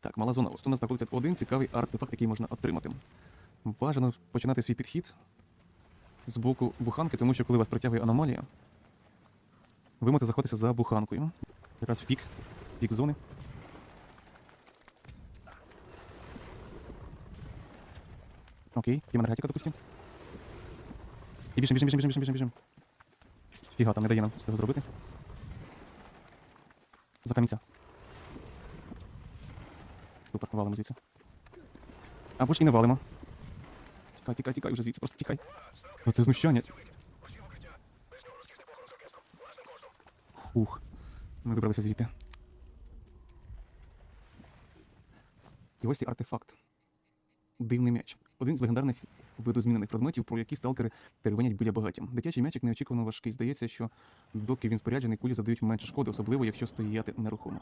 Так, мала зона. Ось у нас знаходиться один цікавий артефакт, який можна отримати. Бажано починати свій підхід з боку буханки, тому що коли вас притягує аномалія, ви можете заходитися за буханкою. Якраз в пік, пік зони. Окей, є енергетика, допустим. І біжим, біжим, біжим, біжим, біжим, біжим. Фіга, там не дає нам цього зробити. За Супер, валимо звідси. Або ж і не валимо. Тікай, тікай, тікай вже звідси, просто тікай. Оце знущання. Ух. Ми вибралися звідти. І ось цей артефакт. Дивний м'яч. Один з легендарних видозмінених предметів, про які сталкери теревенять біля багаття. Дитячий м'ячик неочікувано важкий. Здається, що доки він споряджений, кулі завдають менше шкоди, особливо якщо стояти нерухомо.